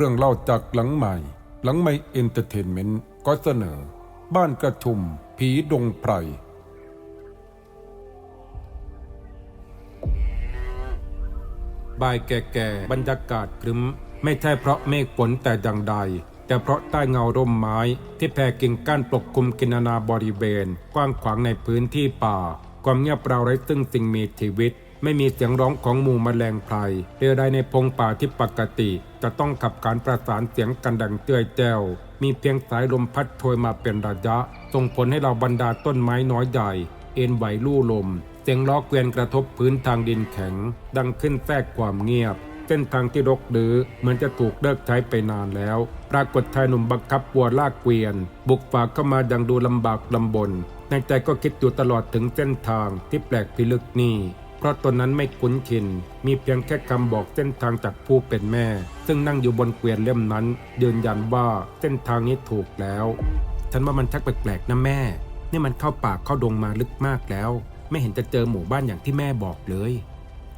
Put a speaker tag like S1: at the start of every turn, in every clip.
S1: รื่องเล่าจากหลังใหม่ หลังใหม่เอนเตอร์เทนเมนต์ก็เสนอ บ้านกระชุม ผีดงไพร บ่ายแก่ๆบรรยากาศครึ้ม ไม่ใช่เพราะเมฆฝนแต่อย่างใด แต่เพราะใต้เงาร่มไม้ ที่แผ่กิ่งก้านปกคลุมกินนานาบริเวณ กว้างขวางในพื้นที่ป่า ความเงียบเปล่าไร้ซึ่งสิ่งมีชีวิต ไม่มีเสียงร้องของหมู่แมลงไพรเรือใดในพงป่าที่ปกติ จะต้องขับการประสานเสียงกันดังเตื้อยแจ้ว มีเพียงสายลมพัดโชยมาเป็นระยะ ส่งผลให้เราบรรดาต้นไม้น้อยใหญ่ เอ็นไหวลู่ลม เสียงล้อเกวียนกระทบพื้นทางดินแข็ง ดังขึ้นแทรกความเงียบ เส้นทางที่รกดื้อเหมือนจะถูกเลิกใช้ไปนานแล้ว ปรากฏชายหนุ่มบังคับวัวลากเกวียน บุกฝ่าเข้ามาดังดูลำบากลำบนในใจก็คิดอยู่ตลอดถึงเส้นทางที่แปลกพิลึกนี่ เพราะตนนั้นไม่คุ้นชิน มีเพียงแค่คำบอกเส้นทางจากผู้เป็นแม่ ซึ่งนั่งอยู่บนเกวียนเล่มนั้น ยืนยันว่าเส้นทางนี้ถูกแล้ว ฉันว่ามันชักแปลกๆนะแม่ นี่มันเข้าป่าเข้าดงมาลึกมากแล้ว ไม่เห็นจะเจอหมู่บ้านอย่างที่แม่บอกเลย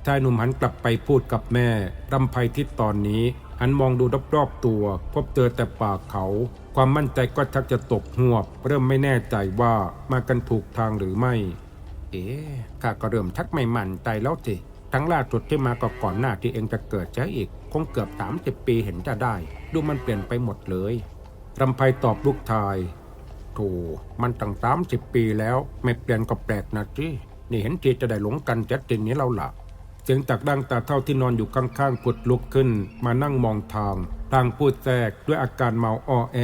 S1: ชายหนุ่มหันกลับไปพูดกับแม่รำไพที่ตอนนี้ หันมองดูรอบๆตัว พบเจอแต่ป่าเขา ความมั่นใจก็ชักจะตกหวบ เริ่มไม่แน่ใจว่ามากันถูกทางหรือไม่ เอ๊ข้าก็เริ่มชักไม่มั่นใจแล้วสิทั้งล่าสุดที่มาก็ก่อนหน้าที่เองจะเกิดเสียอีก คงเกือบสามสิบปีเห็นจะได้ ดูมันเปลี่ยนไปหมดเลยรำไพตอบลูกชายโธ่มันตั้งสามสิบปีแล้ว ไม่เปลี่ยนก็แปลกนะจีนี่เห็นทีจะได้หลงกันจัดตินนี้เราละเสียงจากดังตาเท่าที่นอนอยู่ข้างๆกดลุกขึ้น มานั่งมองทางทางพูดแทรกด้วยอาการเมาอ้อแอ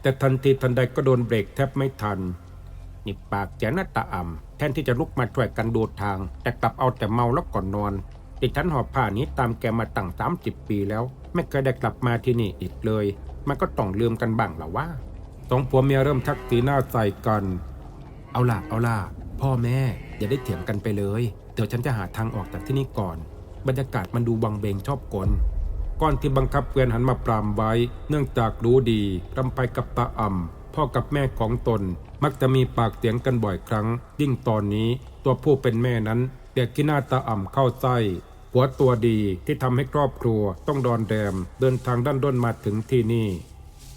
S1: แต่ทันทีทันใดก็โดนเบรกแทบไม่ทัน นี่ปากแจหน้าตาอ่ำแทนที่จะลุกมาช่วยกันดูทาง แต่กลับเอาแต่เมาแล้วก่อนนอนดิฉันหอบผ้านี้ตามแกมาตั้งสามสิบปีแล้ว ไม่เคยได้กลับมาที่นี่อีกเลย มันก็ต้องลืมกันบ้างหรอวะสองผัวเมียเริ่มทักสีหน้าใส่กัน เอาล่ะเอาล่ะพ่อแม่อย่าได้เถียงกันไปเลย เดี๋ยวฉันจะหาทางออกจากที่นี่ก่อน บรรยากาศมันดูวังเบงชอบกลก่อนที่บังคับเกวียนหันมาปรามไว้ เนื่องจากรู้ดีรำไปกับตาอ่ำพ่อกับแม่ของตน มักจะมีปากเสียงกันบ่อยครั้ง ยิ่งตอนนี้ตัวผู้เป็นแม่นั้น เด็กที่หน้าตาอ่ำเข้าไส้หัวตัวดีที่ทำให้ครอบครัวต้องดอนแดม เดินทางด้านด้นมาถึงที่นี่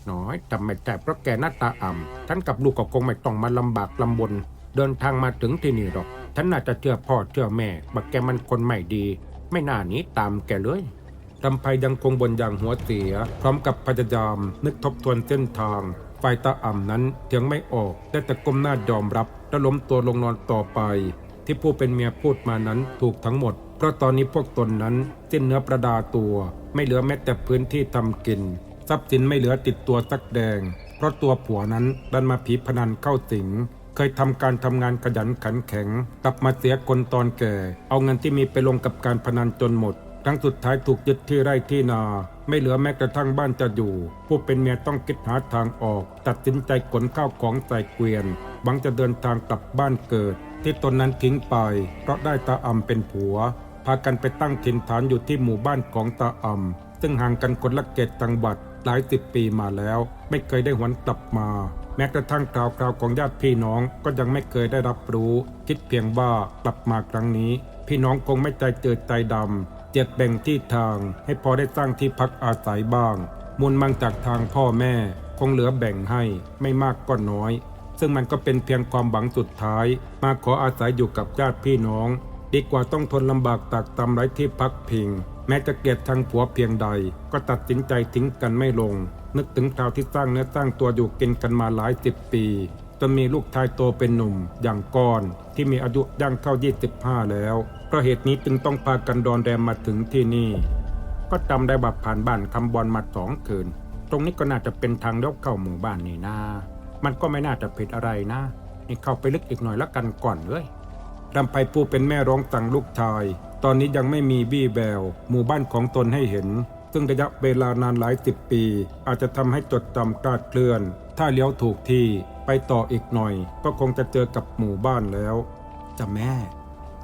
S1: น้อยจำไม่แต่เพราะแกหน้าตาอ่ำฉันกับลูกก็คงไม่ต้องมาลำบากลำบน เดินทางมาถึงที่นี่หรอก ฉันน่าจะเชื่อพ่อเชื่อแม่ว่าแกมันคนไม่ดี ไม่น่าหนี้ตามแกเลยรำไพยังคงบนอย่างหัวเสีย พร้อมกับพยายามนึกทบทวนเส้นทาง ฝ่ายตาอ่ำนั้นเถียงไม่ออกได้แต่ก้มหน้ายอมรับและล้มตัวลงนอนต่อไป ที่ผู้เป็นเมียพูดมานั้นถูกทั้งหมด เพราะตอนนี้พวกตนนั้นสิ้นเนื้อประดาตัว ไม่เหลือแม้แต่พื้นที่ทำกิน ทรัพย์สินไม่เหลือติดตัวสักแดง เพราะตัวผัวนั้นดันมาผีพนันเข้าสิงเคยทำการทำงานขยันขันแข็ง กลับมาเสียคนตอนแก่ เอาเงินที่มีไปลงกับการพนันจนหมด ทั้งสุดท้ายถูกยึดที่ไร่ที่นา ไม่เหลือแม้กระทั่งบ้านจะอยู่ ผู้เป็นเมียต้องคิดหาทางออก ตัดสินใจขนข้าวของใส่เกวียนหวังจะเดินทางกลับบ้านเกิด ที่ตนนั้นทิ้งไป เพราะได้ตาอ่ำเป็นผัว พากันไปตั้งถิ่นฐานอยู่ที่หมู่บ้านของตาอ่ำซึ่งห่างกันคนละเกตจังหวัดหลายสิบปีมาแล้ว ไม่เคยได้หวนกลับมา แม้กระทั่งข่าวคราวของญาติพี่น้องก็ยังไม่เคยได้รับรู้ คิดเพียงว่ากลับมาครั้งนี้ พี่น้องคงไม่ใจเจิดใจดำ เจ็ดแบ่งที่ทางให้พอได้สร้างที่พักอาศัยบ้างมูลมั่งจากทางพ่อแม่ คงเหลือแบ่งให้ไม่มากก็น้อย ซึ่งมันก็เป็นเพียงความหวังสุดท้าย มาขออาศัยอยู่กับญาติพี่น้อง ดีกว่าต้องทนลำบากตากตำไร้ที่พักพิง แม้จะเกลียดทางผัวเพียงใด ก็ตัดสินใจทิ้งกันไม่ลง นึกถึงคราวที่สร้างเนื้อสร้างตัวอยู่กินกันมาหลายสิบปีจนมีลูกชายโตเป็นหนุ่มอย่างก้อนที่มีอายุย่างเข้า 25 แล้ว เพราะเหตุนี้จึงต้องพากันดอนแดมมาถึงที่นี่ ก็จำได้บับผ่านบ้านคำบอลมาสองคืน ตรงนี้ก็น่าจะเป็นทางเลี้ยวเข้าหมู่บ้านนี่นามันก็ไม่น่าจะผิดอะไรนะ นี่เข้าไปลึกอีกหน่อยแล้วกันก่อนเลยรำไพปูเป็นแม่ร้องสั่งลูกชาย ตอนนี้ยังไม่มีบี้แววหมู่บ้านของตนให้เห็น ซึ่งระยะเวลานานหลายสิบปี อาจจะทำให้จดจำคลาดเคลื่อน ถ้าเลี้ยวถูกที่ไปต่ออีกหน่อย ก็คงจะเจอกับหมู่บ้านแล้วจะแม่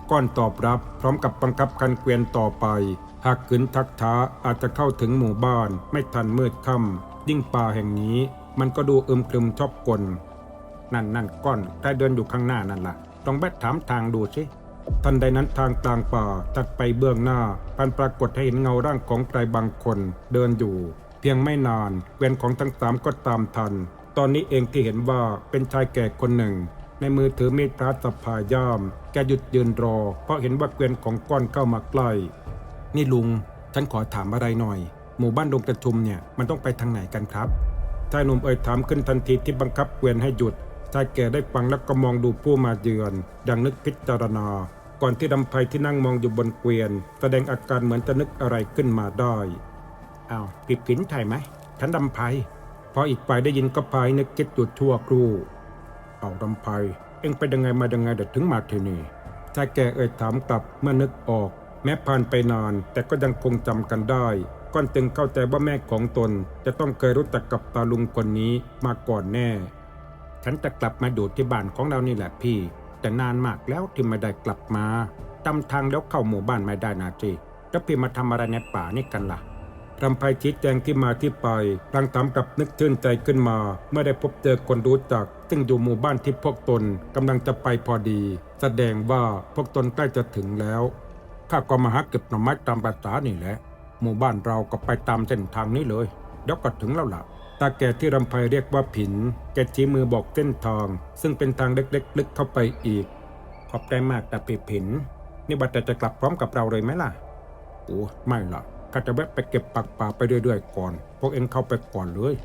S1: ก้อนตอบรับพร้อมกับบังคับคันเกวียนต่อไป หากขืนทักท้าอาจจะเข้าถึงหมู่บ้านไม่ทันมืดค่ำยิ่งป่าแห่งนี้มันก็ดูอึมครึมชอบกล นั่นนั่นก้อนใครเดินอยู่ข้างหน้านั่นล่ะลองแบดถามทางดูสิทันใดนั้นทางกลางป่าตัดไปเบื้องหน้าพันปรากฏให้เห็นเงาร่างของใครบางคนเดินอยู่ เพียงไม่นานเวียนของทั้งสามก็ตามทัน ตอนนี้เองที่เห็นว่าเป็นชายแก่คนหนึ่ง ในมือถือมีดพระสะพายาม แกหยุดยืนรอ เพราะเห็นว่าเกวียนของก้อนเข้ามาใกล้ นี่ลุง ฉันขอถามอะไรหน่อย หมู่บ้านดงกระชุมเนี่ยมันต้องไปทางไหนกันครับชายหนุ่มเอ่ยถามขึ้นทันทีที่บังคับเกวียนให้หยุดชายแก่ได้ฟังแล้วก็มองดูผู้มาเยือน ดังนึกพิจารณา ก่อนที่ดำไพที่นั่งมองอยู่บนเกวียน แสดงอาการเหมือนจะนึกอะไรขึ้นมาได้อ้าวผิดผินใช่ไหมฉันดำไพพออีกฝ่ายได้ยินก็พายนึกคิดอยู่ชั่วครู่ เอาดำไพเอ็งไปยังไงมายังไงเด็ดถึงมาที่นี่ชายแก่เอ่ยถามกลับเมื่อนึกออก แม้ผ่านไปนาน แต่ก็ยังคงจำกันได้ก้อนจึงเข้าใจว่าแม่ของตน จะต้องเคยรู้จักกับตาลุงคนนี้มาก่อนแน่ ฉันจะกลับมาดูที่บ้านของเรานี่แหละพี่ แต่นานมากแล้วที่ไม่ได้กลับมาตำทางแล้วเข้าหมู่บ้านไม่ได้นาจีแล้วพี่มาทำอะไรในป่านี่กันล่ะรำไพชี้แจงที่มาที่ไปพลางถามกลับนึกชื่นใจขึ้นมา เมื่อได้พบเจอคนรู้จัก ซึ่งอยู่หมู่บ้านที่พวกตนกำลังจะไปพอดี แสดงว่าพวกตนใกล้จะถึงแล้วข้าก็มาหาเก็บหน่อไม้ตามภาษานี่แหละ หมู่บ้านเราก็ไปตามเส้นทางนี้เลยเดี๋ยวก็ถึงแล้วล่ะตาแก่ที่รำไพเรียกว่าผิน แกชี้มือบอกเส้นทาง ซึ่งเป็นทางเล็กๆ ลึกเข้าไปอีก ขอบใจมากต่ปีผิน นี่บัดแต่จะกลับพร้อมกับเราเลยไหมล่ะ โอ้ไม่ล่ะข้าจะแวะไปเก็บปักป่าไปเรื่อยๆก่อน พวกเอ็งเข้าไปก่อนเลย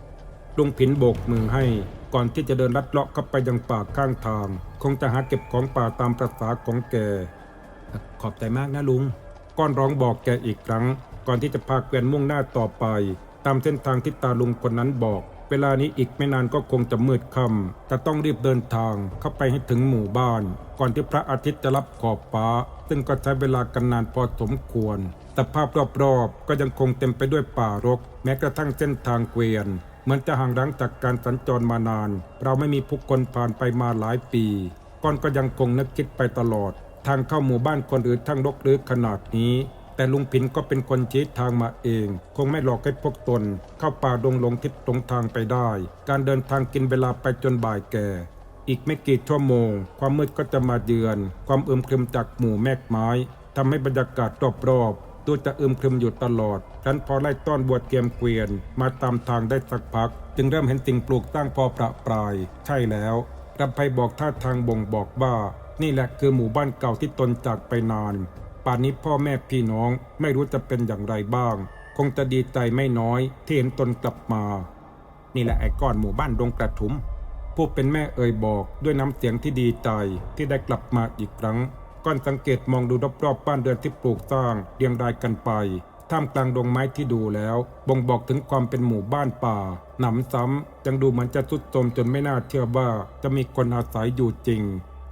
S1: ลุงผินโบกมือให้ ก่อนที่จะเดินลัดเลาะเข้าไปยังป่าข้างทาง คงจะหาเก็บของป่าตามประษาของแก ขอบใจมากนะลุง ก้อนร้องบอกแกอีกครั้ง ก่อนที่จะพาเกวียนมุ่งหน้าต่อไป ตามเส้นทางที่ตาลุงคนนั้นบอก เวลานี้อีกไม่นานก็คงจะมืดค่ำแต่ต้องรีบเดินทางเข้าไปให้ถึงหมู่บ้าน ก่อนที่พระอาทิตย์จะรับขอบฟ้า ซึ่งก็ใช้เวลากันนานพอสมควรแต่ภาพรอบๆ ก็ยังคงเต็มไปด้วยป่ารก แม้กระทั่งเส้นทางเกวียน มือนจะห่างรั้งจากการสัญจรมานาน เราไม่มีผู้คนผ่านไปมาหลายปีก้อนก็ยังคงนึกคิดไปตลอด ทางเข้าหมู่บ้านคนอื่นทั้งรกหรือขนาดนี้ แต่ลุงผินก็เป็นคนชี้ทางมาเอง คงไม่หลอกให้พวกตน เข้าป่าดงหลงทิศตรงทางไปได้ การเดินทางกินเวลาไปจนบ่ายแก่ อีกไม่กี่ชั่วโมง ความมืดก็จะมาเยือน ความอึมครึมจากหมู่แมกไม้ทำให้บรรยากาศรอบๆ ดูจะอึมครึมอยู่ตลอด ฉันพอไล่ต้อนบวชเกียมเกวียน มาตามทางได้สักพัก จึงเริ่มเห็นสิ่งปลูกสร้างพอประปราย ใช่แล้วรำไพบอกท่าทางบ่งบอกว่า นี่แหละคือหมู่บ้านเก่าที่ตนจากไปนาน ป่านนี้พ่อแม่พี่น้องไม่รู้จะเป็นอย่างไรบ้าง คงจะดีใจไม่น้อยที่เห็นตนกลับมา นี่แหละไอ้ก้อนหมู่บ้านดงกระทุมผู้เป็นแม่เอ่ยบอกด้วยน้ำเสียงที่ดีใจที่ได้กลับมาอีกครั้ง ก้อนสังเกตมองดูรอบๆบ้านเรือนที่ปลูกสร้างเรียงรายกันไปท่ามกลางดงไม้ที่ดูแล้ว บ่งบอกถึงความเป็นหมู่บ้านป่า หนำซ้ำยังดูเหมือนจะทรุดโทรมจนไม่น่าเชื่อว่าจะมีคนอาศัยอยู่จริง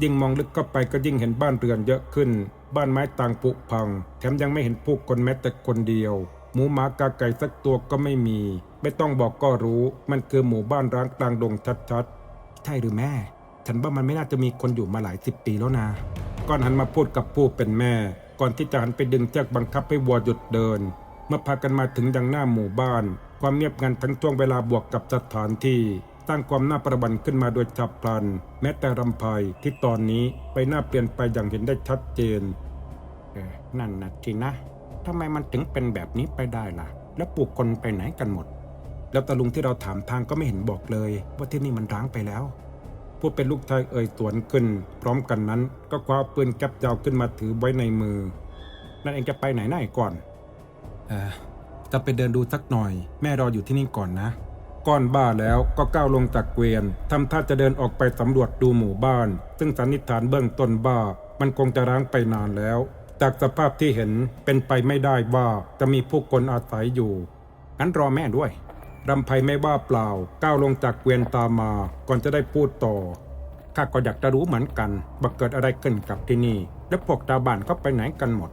S1: ยิ่งมองลึกเข้าไปก็ยิ่งเห็นบ้านเรือนเยอะขึ้น บ้านไม้ต่างผุพัง แถมยังไม่เห็นผู้คนแม้แต่คนเดียว หมูหมากาไก่สักตัวก็ไม่มี ไม่ต้องบอกก็รู้ มันคือหมู่บ้านร้างกลางดงชัดๆ ใช่หรือแม่ ฉันว่ามันไม่น่าจะมีคนอยู่มาหลายสิบปีแล้วนะ ก่อนหันมาพูดกับผู้เป็นแม่ ก่อนที่จะหันไปดึงเชือกบังคับให้วัวหยุดเดิน เมื่อพากันมาถึงยังหน้าหมู่บ้าน ความเงียบงันทั้งช่วงเวลาบวกกับสถานที่สร้างความน่าประบันขึ้นมาโดยฉับพลัน แม้แต่รำไพที่ตอนนี้ไปหน้าเปลี่ยนไปอย่างเห็นได้ชัดเจนเออนั่นนะทีนะทำไมมันถึงเป็นแบบนี้ไปได้ล่ะ แล้วปู่คนไปไหนกันหมด แล้วตาลุงที่เราถามทางก็ไม่เห็นบอกเลย ว่าที่นี่มันร้างไปแล้ว ผู้เป็นลูกชายเอ่ยสวนขึ้น พร้อมกันนั้น ก็คว้าปืนแก๊ปยาวขึ้นมาถือไว้ในมือ นั่นเองจะไปไหนไหนก่อนเออจะไปเดินดูสักหน่อย แม่รออยู่ที่นี่ก่อนนะก้อนบ้าแล้วก็ก้าวลงจากเกวียนทำท่าจะเดินออกไปสำรวจดูหมู่บ้าน ซึ่งสันนิษฐานเบื้องต้นบ้า มันคงจะร้างไปนานแล้ว จากสภาพที่เห็นเป็นไปไม่ได้ว่าจะมีผู้คนอาศัยอยู่งั้นรอแม่ด้วย รำไพไม่ว่าเปล่า ก้าวลงจากเกวียนตามมา ก่อนจะได้พูดต่อ ข้าก็อยากจะรู้เหมือนกันว่าเกิดอะไรขึ้นกับที่นี่ และพวกตาบ้านก็ไปไหนกันหมด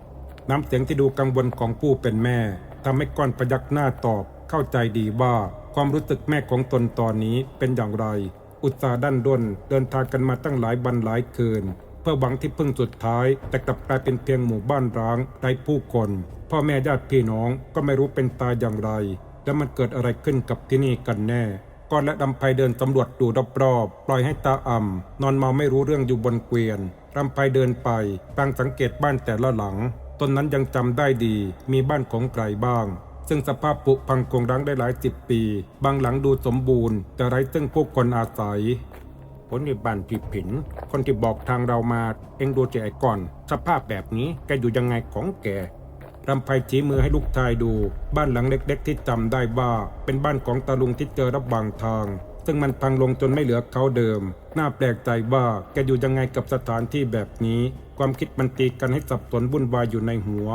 S1: น้ำเสียงที่ดูกังวลของผู้เป็นแม่ทำให้ก้อนพยักหน้าตอบ เข้าใจดีว่าความรู้สึกแม่ของตนตอนนี้เป็นอย่างไร อุตสาห์ดันด้นเดินทางกันมาตั้งหลายวันหลายคืน เพื่อหวังที่พึ่งสุดท้าย แต่กลับกลายเป็นเพียงหมู่บ้านร้างไร้ผู้คน พ่อแม่ญาติพี่น้องก็ไม่รู้เป็นตายอย่างไร และมันเกิดอะไรขึ้นกับที่นี่กันแน่ก่อนและดำไพเดินสำรวจดูรอบๆปล่อยให้ตาอ่ำนอนเมาไม่รู้เรื่องอยู่บนเกวียนรำไพเดินไปตั้งสังเกตบ้านแต่ละหลังตนนั้นยังจำได้ดี มีบ้านของใครบ้าง ซึ่งสภาพปุพังคงรังได้หลายสิบปี บางหลังดูสมบูรณ์ แต่ไร้ซึ่งผู้คนอาศัยคนที่บ้านผิดผิน คนที่บอกทางเรามา เองดูใจก่อน สภาพแบบนี้แกอยู่ยังไงของแก รำไพชี้มือให้ลูกชายดู บ้านหลังเล็กๆ ที่จำได้ว่าเป็นบ้านของตาลุงที่เจอระหว่างทาง ซึ่งมันพังลงจนไม่เหลือเขาเดิม น่าแปลกใจว่าแกอยู่ยังไงกับสถานที่แบบนี้ ความคิดมันตีกันให้สับสนวุ่นวายอยู่ในหัว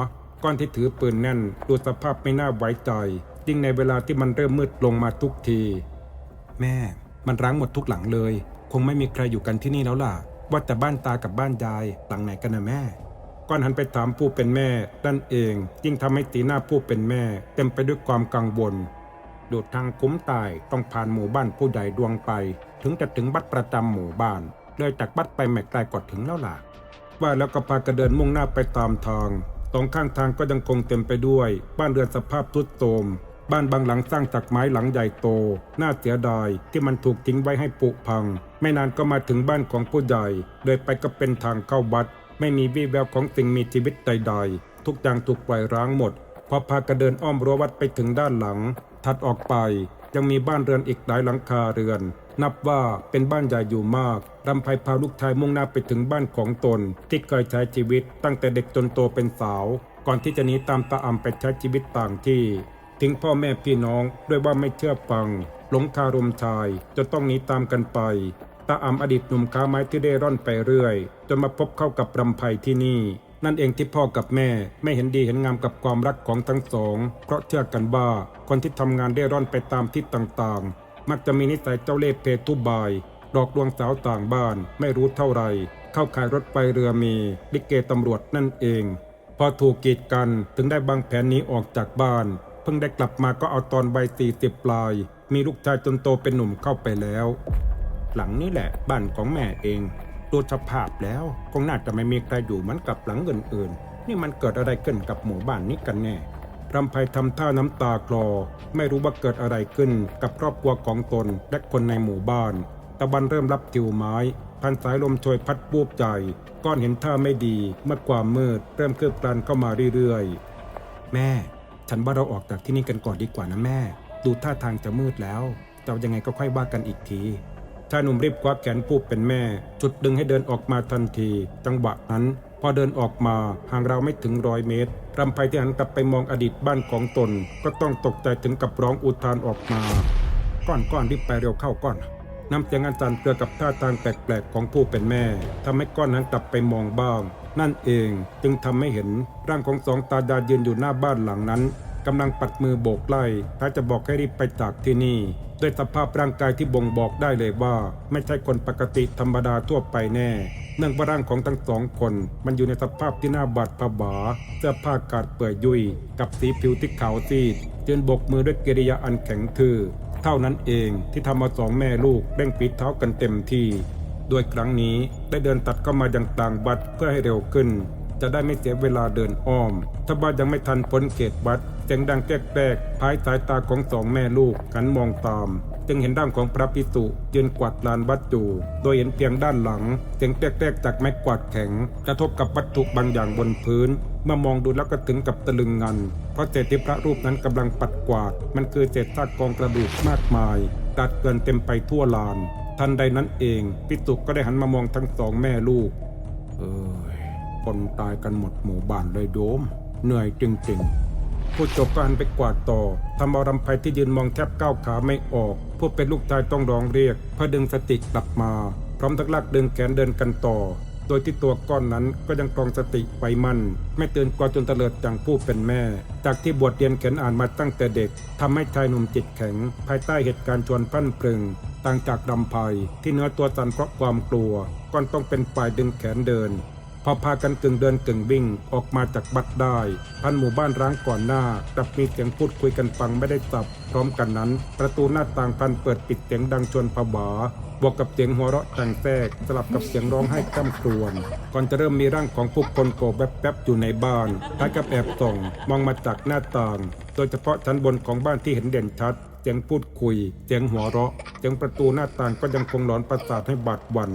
S1: ก้อนที่ถือปืนแน่น ดูสภาพไม่น่าไว้ใจยิ่งในเวลาที่มันเริ่มมืดลงมาทุกที แม่ มันร้างหมดทุกหลังเลย คงไม่มีใครอยู่กันที่นี่แล้วล่ะ ว่าแต่บ้านตากับบ้านยายหลังไหนกันนะแม่ ก้อนหันไปถามผู้เป็นแม่นั่นเองยิ่งทำให้สีหน้าผู้เป็นแม่ เต็มไปด้วยความกังวลโดดทางคุ้มตายต้องผ่านหมู่บ้านผู้ใหญ่ดวงไป ถึงจะถึงบัตรประจำหมู่บ้านเลยจากบัตรไปไม่ไกลกว่าถึงแล้วล่ะ ว่าแล้วก็พากันเดินมุ่งหน้าไปตามทางตรงข้างทางก็ยังคงเต็มไปด้วย บ้านเรือนสภาพทรุดโทรมบ้านบางหลังสร้างจากไม้หลังใหญ่โต น่าเสียดายที่มันถูกทิ้งไว้ให้ปุพัง ไม่นานก็มาถึงบ้านของผู้ใหญ่โดยไปก็เป็นทางเข้าวัด ไม่มีวี่แววของสิ่งมีชีวิตใดๆ ทุกอย่างถูกปล่อยร้างหมด พอพากันเดินอ้อมรั้ววัดไปถึงด้านหลัง ถัดออกไปยังมีบ้านเรือนอีกหลายหลังคาเรือน นับว่าเป็นบ้านใหญ่อยู่มากรำไพพาลูกชายมุ่งหน้าไปถึงบ้านของตน ที่เคยใช้ชีวิตตั้งแต่เด็กจนโตเป็นสาว ก่อนที่จะหนีตามตาอ่ำไปใช้ชีวิตต่างที่ทิ้งพ่อแม่พี่น้องด้วยว่าไม่เชื่อฟัง หลงคารมชายจนต้องหนีตามกันไป ตาอำอดีตหนุ่มค้าไม้ที่ได้ร่อนไปเรื่อย จนมาพบเข้ากับรำไพที่นี่ นั่นเองที่พ่อกับแม่ ไม่เห็นดีเห็นงามกับความรักของทั้งสอง เพราะเชื่อกันว่าคนที่ทำงานได้ร่อนไปตามที่ต่างๆ มักจะมีนิสัยเจ้าเล่ห์เพทุบายหลอกลวงสาวต่างบ้านไม่รู้เท่าไหรเข้าขายรถไปเรือมีลิเกตำรวจนั่นเอง พอถูกกีดกันถึงได้บางแผนนี้ออกจากบ้าน เพิ่งได้กลับมาก็เอาตอนใบสี่สิบปลาย มีลูกชายจนโตเป็นหนุ่มเข้าไปแล้ว หลังนี้แหละ บ้านของแม่เองดูสภาพแล้วคงน่าจะไม่มีใครอยู่เหมือนกับหลังอื่นๆ นี่มันเกิดอะไรขึ้นกับหมู่บ้านนี้กันแน่รำไพทำท่าน้ำตาคลอ ไม่รู้ว่าเกิดอะไรขึ้นกับครอบครัวของตนและคนในหมู่บ้าน ตะวันเริ่มรับกิวไม้ พันสายลมโชยพัดบูบใจ ก้อนเห็นท่าไม่ดี เมื่อความมืดเริ่มคืบคลานเข้ามาเรื่อยๆ แม่ ฉันว่าเราออกจากที่นี่กันก่อนดีกว่านะแม่ ดูท่าทางจะมืดแล้วจะยังไงก็ค่อยว่ากันอีกที ชายหนุ่มรีบคว้าแขนผู้เป็นแม่ จุดดึงให้เดินออกมาทันที จังหวะนั้น พอเดินออกมาห่างเราไม่ถึงร้อยเมตรรำไพที่หันกลับไปมองอดีตบ้านของตน ก็ต้องตกใจถึงกับร้องอุทานออกมา ก้อนก้อนรีบไปเร็วเข้าก้อนน้ำเสียงอาจารย์เกลือกับท่าทางแปลกๆของผู้เป็นแม่ทำให้ก้อนนั้นกลับไปมองบ้าง นั่นเองจึงทำให้เห็นร่างของสองตายายืนอยู่หน้าบ้านหลังนั้น กำลังปัดมือโบกไล่ถ้าจะบอกให้รีบไปจากที่นี่ ด้วยสภาพร่างกายที่บ่งบอกได้เลยว่า ไม่ใช่คนปกติธรรมดาทั่วไปแน่ เนื่องว่าร่างของทั้งสองคน มันอยู่ในสภาพที่น่าบาดผวาเสื้อผ้ากาดเปื่อยยุ่ยกับสีผิวที่ขาวซีดยืนบกมือด้วยกิริยาอันแข็งทื่อเท่านั้นเองที่ทำมาสองแม่ลูกเร่งฝีเท้ากันเต็มที่ด้วยครั้งนี้ได้เดินตัดเข้ามายังต่างวัดเพื่อให้เร็วขึ้น จะได้ไม่เสียเวลาเดินอ้อม ถ้าบ้านยังไม่ทันพ้นเขตวัดเสียงดังแกรกๆภายสายตาของสองแม่ลูกกันมองตาม จึงเห็นร่างของพระพิสุยืนกวาดลานวัดอยู่โดยเห็นเพียงด้านหลังเสียงแกรกๆจากไม้กวาดแข็ง กระทบกับวัตถุบางอย่างบนพื้น เมื่อมองดูแล้วก็ถึงกับตะลึงงัน เพราะเศษที่พระรูปนั้นกำลังปัดกวาด มันคือเศษซากกองกระดูกมากมายตัดเกินเต็มไปทั่วลาน ทันใดนั้นเองพิสุก็ได้หันมามองทั้งสองแม่ลูก เอ้ย คนตายกันหมดหมู่บ้านเลยโดม เหนื่อยจริงๆ ผู้จบก็หันไปกวาดต่อทำเอารำไพที่ยืนมองแทบก้าวขาไม่ออก ผู้เป็นลูกชายต้องร้องเรียกเพื่อดึงสติกลับมา พร้อมทั้งลากดึงแขนเดินกันต่อ โดยที่ตัวก้อนนั้นก็ยังครองสติไว้มั่นไม่ตื่นกลัวจนเตลิดอย่างผู้เป็นแม่ จากที่บวชเรียนเขียนอ่านมาตั้งแต่เด็กทำให้ชายหนุ่มจิตแข็ง ภายใต้เหตุการณ์ชวนพรั่นพรึงต่างจากรำไพที่เนื้อตัวสั่นเพราะความกลัวก้อนต้องเป็นฝ่ายดึงแขนเดิน อพากันกึ่งเดินกึ่งวิ่งออกมาจากบัดได้ พันหมู่บ้านร้างก่อนหน้ากลับมีเสียงพูดคุยกันฟังไม่ได้สับ พร้อมกันนั้น ประตูหน้าต่างพันเปิดปิดเสียงดังชวนผวาบวกกับเสียงหัวเราะแต่งแทรกสลับกับเสียงร้องไห้กำครวญก่อนจะเริ่มมีร่างของผู้คนโกบแป๊บๆอยู่ในบ้านคล้ายกับแอบส่องมองมาจากหน้าต่าง โดยเฉพาะชั้นบนของบ้านที่เห็นเด่นชัดเสียงพูดคุย เสียงหัวเราะ เสียงประตูหน้าต่างก็ยังคงหลอนประสาทให้บาดหวัน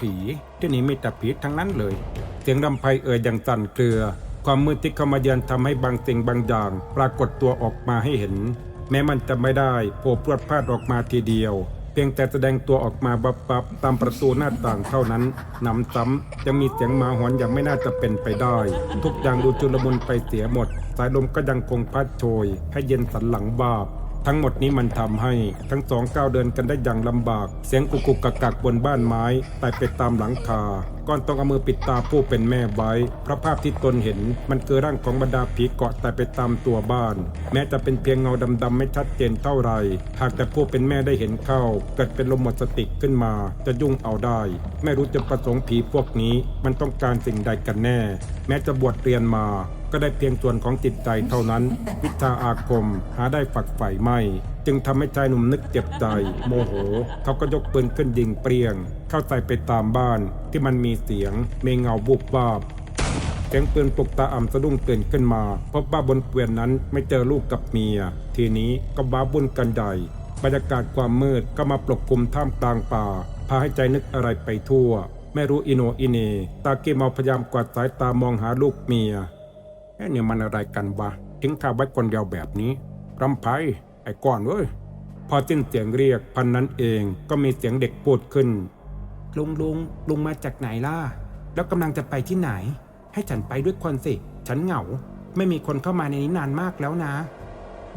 S1: ผีที่นี่มีแต่ผีทั้งนั้นเลย เสียงรำไพเอ่ยอย่างสั่นเครือ ความมืดที่เข้ามาเยือนทำให้บางสิ่งบางอย่าง ปรากฏตัวออกมาให้เห็น แม้มันจะไม่ได้โผล่พรวดพลาดออกมาทีเดียว เพียงแต่แสดงตัวออกมาบับบับตามประตูหน้าต่างเท่านั้นนำซ้ำยังมีเสียงมาหอนอย่างไม่น่าจะเป็นไปได้ ทุกอย่างดูจุลมุนไปเสียหมด สายลมก็ยังคงพัดโชยให้เย็นสันหลังบาบ ทั้งหมดนี้มันทำให้ทั้งสองก้าวเดินกันได้อย่างลำบาก เสียงกุกกุกกักกักบนบ้านไม้ไต่ไปตามหลังคาก่อนต้องเอามือปิดตาผู้เป็นแม่ไว้เพราะภาพที่ตนเห็น มันคือร่างของบรรดาผีเกาะไต่ไปตามตัวบ้าน แม้จะเป็นเพียงเงาดำๆไม่ชัดเจนเท่าไหร่หากแต่ผู้เป็นแม่ได้เห็นเข้า เกิดเป็นลมหมดสติขึ้นมา จะยุ่งเอาได้ ไม่รู้จะประสงค์ผีพวกนี้ มันต้องการสิ่งใดกันแน่ แม้จะบวชเรียนมา ก็ได้เพียงส่วนของจิตใจเท่านั้น วิชาอาคมหาได้ฝักใฝ่ไม่ จึงทำให้ชายหนุ่มนึกเจ็บใจ โมโห เขาก็ยกปืนขึ้นยิงเปรียง เข้าใส่ไปตามบ้านที่มันมีเสียงเมีเงาบุบวาบเสียงปืนปลุกตาอ่ำสะดุ้งตื่นขึ้นมา พบว่าบนเกวียนนั้นไม่เจอลูกกับเมีย ทีนี้ก็บ้าบุญกันใหญ่บรรยากาศความมืดก็มาปกคลุมท่ามกลางป่า พาให้ใจนึกอะไรไปทั่ว ไม่รู้อิโนอิเน ตาเกเมาพยายามกวาดสายตามองหาลูกเมีย เอ๊ะเนี่ยมันอะไรกันวะทิ้งข้าไว้คนเดียวแบบนี้รำไพไอ้ก่อนเว้ยพอสิ้นเสียงเรียกพันนั้นเองก็มีเสียงเด็กพูดขึ้น ลุงลุงลุงมาจากไหนล่ะ แล้วกำลังจะไปที่ไหน ให้ฉันไปด้วยคนสิ ฉันเหงา ไม่มีคนเข้ามาในนี้นานมากแล้วนะ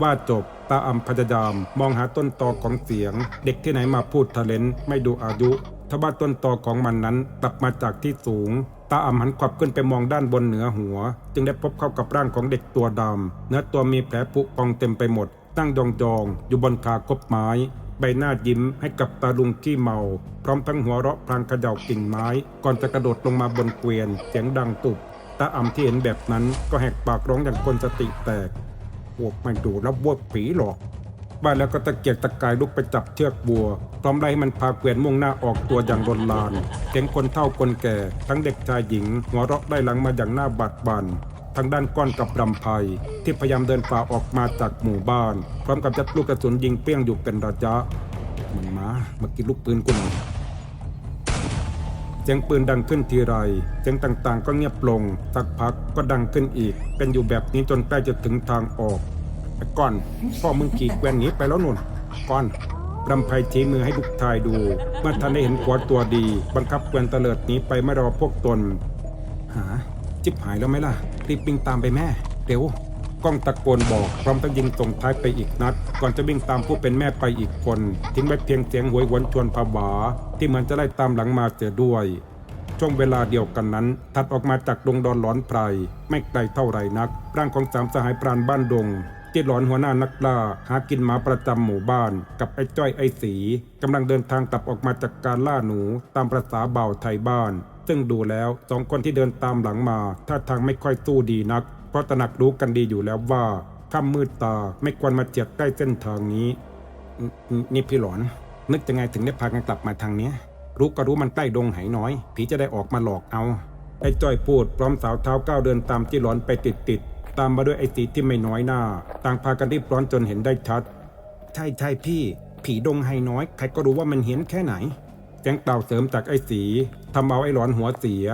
S1: ว่าจบตาอำพยายามมองหาต้นตอของเสียง เด็กที่ไหนมาพูดทะเลนไม่ดูอายุทว่าต้นตอของมันนั้นกลับมาจากที่สูง ตาอ่ำหันขวับขึ้นไปมองด้านบนเหนือหัว จึงได้พบเข้ากับร่างของเด็กตัวดำเนื้อตัวมีแผลผุพองเต็มไปหมด ตั้งยองๆอยู่บนคากบไม้ ใบหน้ายิ้มให้กับตาลุงขี้เมา พร้อมทั้งหัวเราะพลางเขย่ากิ่งไม้ ก่อนจะกระโดดลงมาบนเกวียน เสียงดังตุบตาอ่ำที่เห็นแบบนั้นก็แหกปากร้องอย่างคนสติแตกพวกไม่ดูแล้ววัวผีหรอก บ้านแล้วก็ตะเกียกตะกายลุกไปจับเชือกบัว พร้อมไล่ให้มันพาเกวียนมุ่งหน้าออกตัวอย่างรนลานเสียงคนเฒ่าคนแก่ ทั้งเด็กชายหญิง หัวเราะได้หลังมาอย่างหน้าบาดบันทางด้านก้อนกับรำไพที่พยายามเดินฝ่าออกมาจากหมู่บ้าน พร้อมกับยัดลูกกระสุนยิงเปี้ยงอยู่เป็นระยะมันมามากินลูกปืนกูหน่อยเสียงปืนดังขึ้นทีไร เสียงต่างๆ ก็เงียบลง สักพักก็ดังขึ้นอีก เป็นอยู่แบบนี้จนใกล้จะถึงทางออก ไอ้ก่อนพ่อมึงขี่แกวนหนีไปแล้วนุ่น ก่อนรำไพชี้มือให้ลูกชายดู เมื่อท่านได้เห็นขวดตัวดี บังคับแกวนเตลิดหนีไปไม่รอพวกตน หา จิบหายแล้วไหมล่ะรีบวิ่งตามไปแม่ เร็วกล้องตะโกนบอกพร้อมทั้งยิงส่งท้ายไปอีกนัด ก่อนจะวิ่งตามผู้เป็นแม่ไปอีกคน ทิ้งไว้เพียงเสียงหวยหวนชวนผวา ที่เหมือนจะไล่ตามหลังมาเจอด้วย ช่วงเวลาเดียวกันนั้น ถัดออกมาจากดงดอนหลอนไพรไม่ไกลเท่าไหร่นัก ร่างของสามสหายปราณบ้านดง ที่หลอนหัวหน้านักล่าหากินหมาประจำหมู่บ้าน กับไอ้จ้อยไอ้สีกำลังเดินทางกลับออกมาจากการล่าหนูตามประษาเบาไทยบ้าน ซึ่งดูแล้วสองคนที่เดินตามหลังมาท่าทางไม่ค่อยสู้ดีนัก เพราะตระหนักรู้กันดีอยู่แล้วว่าค่ำมืดตาไม่ควรมาเจียดใกล้เส้นทางนี้นี่พี่หลอน นึกยังไงถึงได้พากันกลับมาทางเนี้ย รู้ก็รู้มันใกล้ดงไหน้อย ผีจะได้ออกมาหลอกเอาไอ้จ้อยพูดพร้อมสาวเท้าก้าวเดินตามจีหลอนไปติดติดๆ ตามมาด้วยไอ้สีที่ไม่น้อยหน้า ต่างพากันรีบร้อนจนเห็นได้ชัด ใช่ใช่พี่ ผีดงไฮน้อย ใครก็รู้ว่ามันเห็นแค่ไหนแจ้งกล่าวเสริมจากไอ้สีทำเอาไอ้หลอนหัวเสีย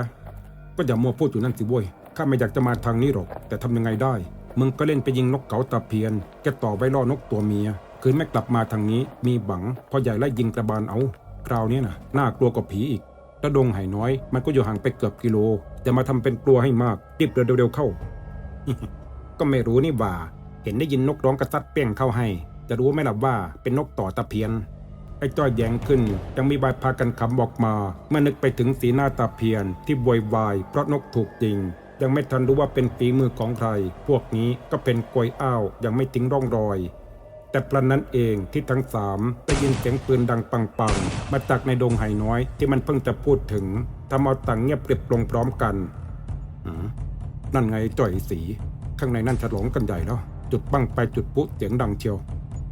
S1: ก็อย่ามัวพูดอยู่นั่นสิเว้ยข้าไม่อยากจะมาทางนี้หรอก แต่ทำยังไงได้ มึงก็เล่นไปยิงนกเขาตะเพียนแกต่อไว้ล่อนกตัวเมีย คืนไม่กลับมาทางนี้ มีบังพอใหญ่ไล่ยิงกระบาลเอาคราวนี้นะน่ากลัวกว่าผีอีกแล้วดงไหน้อย มันก็อยู่ห่างไปเกือบกิโลจะมาทำเป็นกลัวให้มากรีบเดินเร็วๆเข้า ก็ไม่รู้นี่ว่า เห็นได้ยินนกร้องกระซัดเปี้ยงเข้าให้ จะรู้ไหมล่ะว่าเป็นนกต่อตะเพียน ไอ้จ้อยแยงขึ้นยังมีบายพากันขำบอกมา เมื่อนึกไปถึงสีหน้าตาเพียนที่บวยวาย เพราะนกถูกยิง ยังไม่ทันรู้ว่าเป็นฝีมือของใคร พวกนี้ก็เป็นกวยอ้าวยังไม่ทิ้งร่องรอยแต่พลันนั้นเองที่ทั้งสามได้ยินเสียงปืนดังปังๆ มาจากในดงไหน้อยที่มันเพิ่งจะพูดถึงทำเอาต่างเงียบเรียบลงพร้อมกันหื นั่นไงจ่อยสี ข้างในนั่นฉลองกันใหญ่แล้ว จุดบั้งไปจุดปุ๊เสียงดังเชียว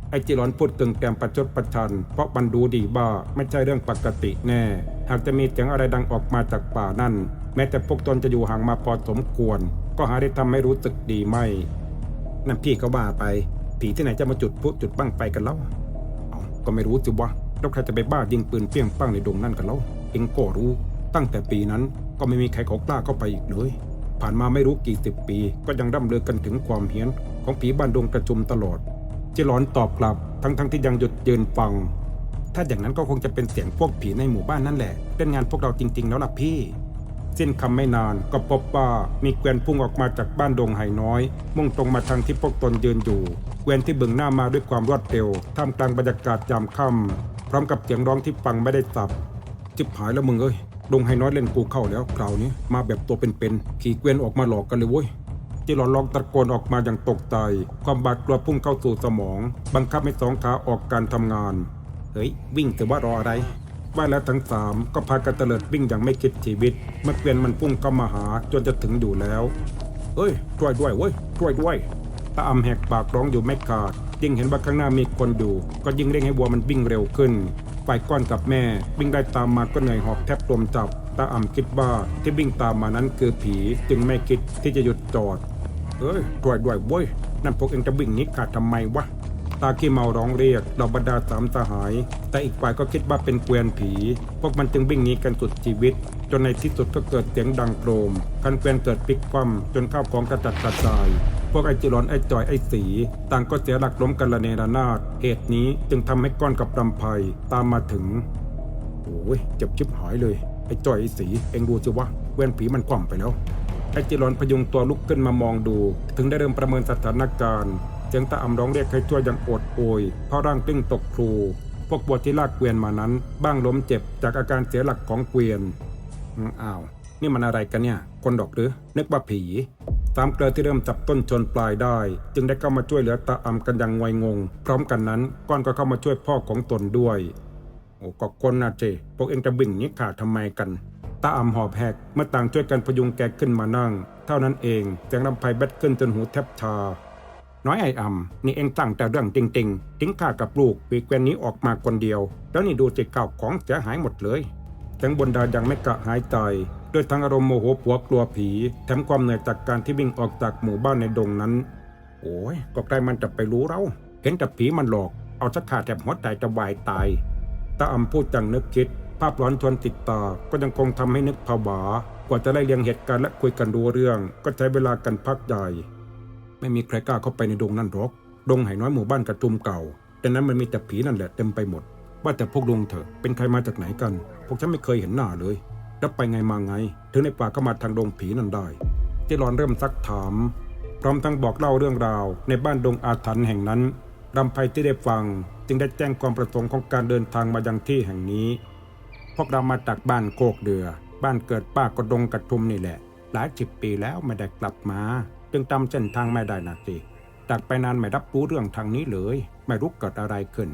S1: ไอ้จิรอนพูดกึ่งแกมประชดประชัน เพราะมันดูดีบ้าไม่ใช่เรื่องปกติแน่ หากจะมีเสียงอะไรดังออกมาจากป่านั่น แม้แต่พวกตนจะอยู่ห่างมาพอสมควร ก็หาได้ทำให้รู้สึกดีไม่นั่นพี่ก็ว่าไปผีที่ไหนจะมาจุดพุจุดบั้งไปกันแล้วเอาก็ไม่รู้สิวะแล้วใครจะไปบ้ายิงปืนเปี้ยงปั้งในดงนั่นกันแล้วเองก็รู้ ตั้งแต่ปีนั้นก็ไม่มีใครเขากล้าเข้าไปอีกเลย ผ่านมาไม่รู้กี่สิบปี ก็ยังร่ำเลือกันถึงความเฮี้ยนของผีบ้านดงกระจุมตลอดเจหลอนตอบกลับ ทั้งๆทที่ยังหยุดยืนฟัง ถ้าอย่างนั้นก็คงจะเป็นเสียงพวกผีในหมู่บ้านนั่นแหละ เป็นงานพวกเราจริง ๆ แล้วล่ะพี่ สิ้นคำไม่นานก็พบว่ามีเกวียนพุ่งออกมาจากบ้านดงไห่น้อย มุ่งตรงมาทางที่พวกตนยืนอยู่เกวียนที่เบึงหน้ามาด้วยความรวดเร็วท่ามกลางบรรยากาศยามค่ำพร้อมกับเสียงร้องที่ฟังไม่ได้สับจิบหายแล้วมึงเอ้ย ดงไฮน้อยเล่นกูเข้าแล้วคราวนี้มาแบบตัวเป็นๆขี่เกวียนออกมาหลอกกันเลยเว้ยจิหลอนลองตะโกนออกมาอย่างตกใจ ความบาดกลัวพุ่งเข้าสู่สมอง บังคับให้สองขาออกการทำงาน เฮ้ย วิ่งแต่ว่ารออะไร ว่าแล้วทั้งสามก็พากันเตลิดวิ่งอย่างไม่คิดชีวิต เมื่อเกวียนมันพุ่งเข้ามาหาจนจะถึงอยู่แล้วเฮ้ย ช่วยด้วยเว้ย ช่วยด้วยตาอำแหกปากร้องอยู่ไม่ขาดยิ่งเห็นว่าข้างหน้ามีคนอยู่ ก็ยิ่งเร่งให้วัวมันวิ่งเร็วขึ้น ฝ่ายก้อนกับแม่ วิ่งได้ตามมาก็เหนื่อยหอบแทบรวมจับ ตาอ่ำคิดว่าที่วิ่งตามมานั้นคือผี จึงไม่คิดที่จะหยุดจอดเฮ้ยช่วยด้วยเว้ยนั่นพวกเองจะวิ่งนีขาดทำไมวะตาขี้เมาร้องเรียกเหล่าบรรดาสามสหาย แต่อีกฝ่ายก็คิดว่าเป็นเกวียนผี พวกมันจึงวิ่งหนีกันสุดชีวิต จนในที่สุดก็เกิดเสียงดังโครมคันเกวียนเกิดพลิกคว่ำจนข้าวของกระจัดกระจาย พวกไอจิรอนไอจอยไอสี ต่างก็เสียหลักล้มกันระเนระนาดเหตุนี้จึงทำให้ก้อนกับรำไพตามมาถึงโอ้ยเจ็บชิบหายเลย ไอจอยไอสี เอ็งดูสิวะเว้นผีมันคว่ำไปแล้ว ไอจิรอนพยุงตัวลุกขึ้นมามองดู ถึงได้เริ่มประเมินสถานการณ์เสียงตาอ่ำร้องเรียกให้ช่วยอย่างโอดโอย เพราะร่างกลิ้งตกครู พวกบัวที่ลากเกวียนมานั้น บ้างล้มเจ็บจากอาการเสียหลักของเกวียนอ้าวนี่มันอะไรกันเนี่ย คนดอกหรือนึกว่าผี ตามเกลือที่เริ่มจับต้นชนปลายได้ จึงได้เข้ามาช่วยเหลือตาอ่ำกันอย่างงวยงง พร้อมกันนั้นก้อนก็เข้ามาช่วยพ่อของตนด้วยโอ้ก็คนนะเจพวกเองจะบิ่งนี้ขาดทำไมกันตาอ่ำหอบแหกเมื่อต่างช่วยกันพยุงแกขึ้นมานั่ง เท่านั้นเองเสียงลำไพแบดขึ้นจนหูแทบชาน้อยไอ้อ่ำนี่เองตั้งแต่เรื่องจริงๆ ทิ้งข้ากับลูกปีเกวนนี้ออกมาคนเดียว แล้วนี่ดูจิเก่าของเสียหายหมดเลยเสียงบนดายังไม่กระหายใจ ด้วยทั้งอารมณ์โมโหผัวกลัวผี แถมความเหนื่อยจากการที่วิ่งออกจากหมู่บ้านในดงนั้น โอ้ยก็ใครมันจะไปรู้เรา เห็นแต่ผีมันหลอก เอาสักขาดแถบหัวใจจะวายตายตาอ่ำพูดจังนึกคิด ภาพร้อนชวนติดตา ก็ยังคงทำให้นึกผวากว่าจะไล่เรียงเหตุการณ์และคุยกันรู้เรื่อง ก็ใช้เวลากันพักใหญ่ ไม่มีใครกล้าเข้าไปในดงนั่นหรอก ดงไหน้อยหมู่บ้านกระจุมเก่า แต่นั้นมันมีแต่ผีนั่นแหละเต็มไปหมด ว่าแต่พวกลุงเถอะเป็นใครมาจากไหนกัน พวกฉันไม่เคยเห็นหน้าเลย แล้วไปไงมาไง ถึงในป่าเข้ามาทางดงผีนั่นได้เจรอนเริ่มซักถาม พร้อมทั้งบอกเล่าเรื่องราว ในบ้านดงอาถรรพ์แห่งนั้นรำไพที่ได้ฟัง จึงได้แจ้งความประสงค์ของการเดินทางมายังที่แห่งนี้ พวกเรามาจากบ้านโคกเดือ บ้านเกิดป้ากระดงกระทุมนี่แหละ หลายสิบปีแล้วไม่ได้กลับมา จึงจำเส้นทางไม่ได้นะสิจากไปนานไม่รับรู้เรื่องทางนี้เลย ไม่รู้เกิดอะไรขึ้น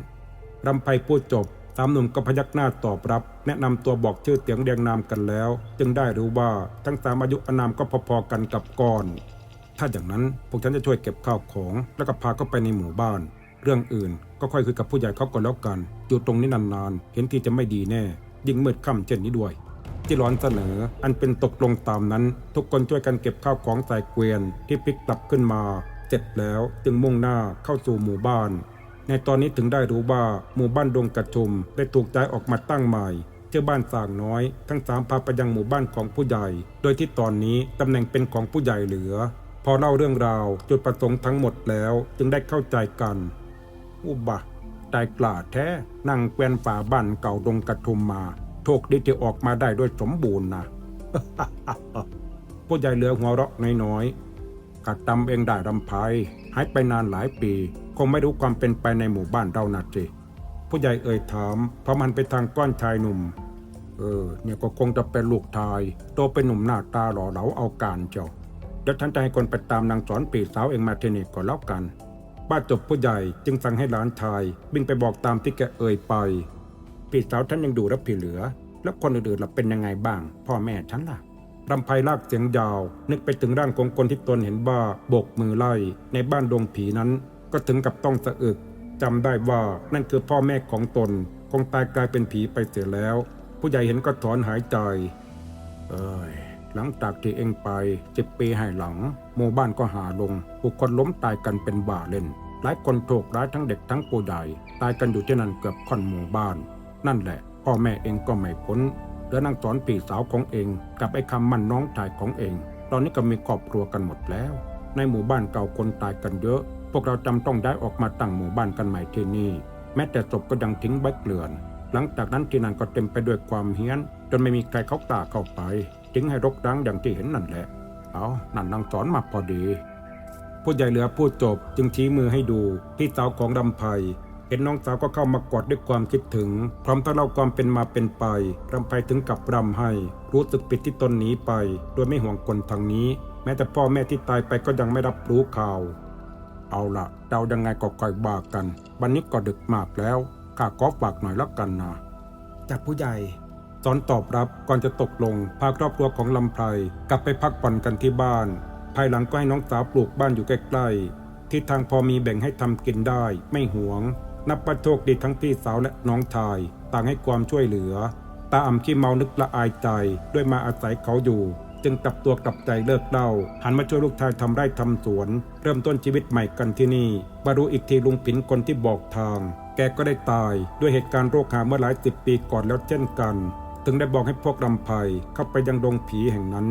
S1: รำไพพูดจบ สามหนุ่มก็พยักหน้าตอบรับ แนะนำตัวบอกชื่อเตียงเรียงนามกันแล้ว จึงได้รู้ว่าทั้งสามอายุอนามก็พอๆกันกับก้อน ถ้าอย่างนั้นพวกฉันจะช่วยเก็บข้าวของ แล้วก็พาเข้าไปในหมู่บ้าน เรื่องอื่นก็ค่อยคุยกับผู้ใหญ่เขาก็แล้วกัน อยู่ตรงนี้นานๆ เห็นที่จะไม่ดีแน่ ยิ่งมืดค่ำเช่นนี้ด้วย ที่ร้อนเสนอ อันเป็นตกลงตามนั้น ทุกคนช่วยกันเก็บข้าวของใส่เกวียนที่พลิกกลับขึ้นมา เสร็จแล้วจึงมุ่งหน้าเข้าสู่หมู่บ้าน ในตอนนี้ถึงได้รู้ว่าหมู่บ้านดงกระชุมได้ถูกย้ายออกมาตั้งใหม่ชื่อบ้านสางน้อย ทั้งสามพาไปยังหมู่บ้านของผู้ใหญ่ โดยที่ตอนนี้ตำแหน่งเป็นของผู้ใหญ่เหลือ พอเล่าเรื่องราวจุดประสงค์ทั้งหมดแล้วจึงได้เข้าใจกัน อุบะใจกล้าแท้ นั่งแกวนฝ่าบ้านเก่าดงกระทุมมาโชคดีที่ออกมาได้ด้วยสมบูรณ์นะผู้ใหญ่เหลือหัวเราะน้อยๆกัดตำเองได้รำไพหายไปนานหลายปี คงไม่รู้ความเป็นไปในหมู่บ้านเรานะจิผู้ใหญ่เอ่ยถามเพราะมันไปทางก้อนชายหนุ่ม เออ เนี่ยก็คงจะเป็นลูกชายโตเป็นหนุ่มหน้าตาหล่อเหลาเอาการเจ้าเดี๋ยวฉันจะให้คนไปตามนางสอนปีสาวเองมาเที่นี่ก็แล้วกันป้าจบผู้ใหญ่จึงสั่งให้หลานชายวิ่งไปบอกตามที่แกเอ่ยไปพี่สาวฉันยังดูรับพี่เหลือ แล้วคนอื่นๆล่ะเป็นยังไงบ้าง พ่อแม่ฉันล่ะรำไพลากเสียงยาว นึกไปถึงร่างของคนที่ตนเห็นว่าโบกมือไล่ในบ้านดงผีนั้น ก็ถึงกับต้องสะอึกจำได้ว่านั่นคือพ่อแม่ของตน คงตายกลายเป็นผีไปเสียแล้ว ผู้ใหญ่เห็นก็ถอนหายใจ เอ้ยหลังจากที่เองไปสิบปีให้หลัง หมู่บ้านก็หาลงผู้คนล้มตายกันเป็นบ่าเล่น หลายคนถูกร้ายทั้งเด็กทั้งผู้ใหญ่ตายกันอยู่ที่นั่นเกือบค่อนหมู่บ้าน นั่นแหละ พ่อแม่เองก็ไม่พ้นแล้วนางสอนปีสาวของเอง กับไอ้คำมันน้องชายของเอง ตอนนี้ก็มีครอบครัวกันหมดแล้ว ในหมู่บ้านเก่าคนตายกันเยอะ พวกเราจำต้องย้ายออกมาตั้งหมู่บ้านกันใหม่ที่นี่ แม้แต่ศพก็ยังทิ้งไว้เกลื่อน หลังจากนั้นที่นั่นก็เต็มไปด้วยความเฮี้ยน จนไม่มีใครเขากล้าเข้าไปทิ้งให้รกร้างอย่างที่เห็นนั่นแหละ เอานั่นนางสอนมาพอดี ผู้ใหญ่เหลือพูดจบจึงชี้มือให้ดูพี่สาวของรำไพเห็นน้องสาวก็เข้ามากอดด้วยความคิดถึง พร้อมทั้งเล่าความเป็นมาเป็นไปรำไพถึงกับรำให้ รู้สึกผิดที่ตนหนีไป โดยไม่ห่วงคนทางนี้ แม้แต่พ่อแม่ที่ตายไปก็ยังไม่รับรู้ข่าว เอาละเรายังไงก็ค่อยบากัน วันนี้ก็ดึกมากแล้วข้าขอฝากหน่อยละกันนะจากผู้ใหญ่สอนตอบรับก่อนจะตกลง พาครอบครัวของลำไพรกลับไปพักผ่อนกันที่บ้าน ภายหลังก็ให้น้องสาวปลูกบ้านอยู่ใกล้ๆที่ทางพอมีแบ่งให้ทำกินได้ ไม่หวง นับว่าโชคดีทั้งพี่สาวและน้องชาย ต่างให้ความช่วยเหลือ ตาอ่ำขี้เมานึกละอายใจด้วยมาอาศัยเขาอยู่ จึงกลับตัวกลับใจเลิกเหล้าหันมาช่วยลูกชายทำไร่ทำสวน เริ่มต้นชีวิตใหม่กันที่นี่มารู้อีกทีลุงผินคนที่บอกทาง แกก็ได้ตายด้วยเหตุการณ์โรคหาเมื่อหลายสิบปีก่อนแล้วเช่นกัน ถึงได้บอกให้พวกรำไพเข้าไปยังดงผีแห่งนั้น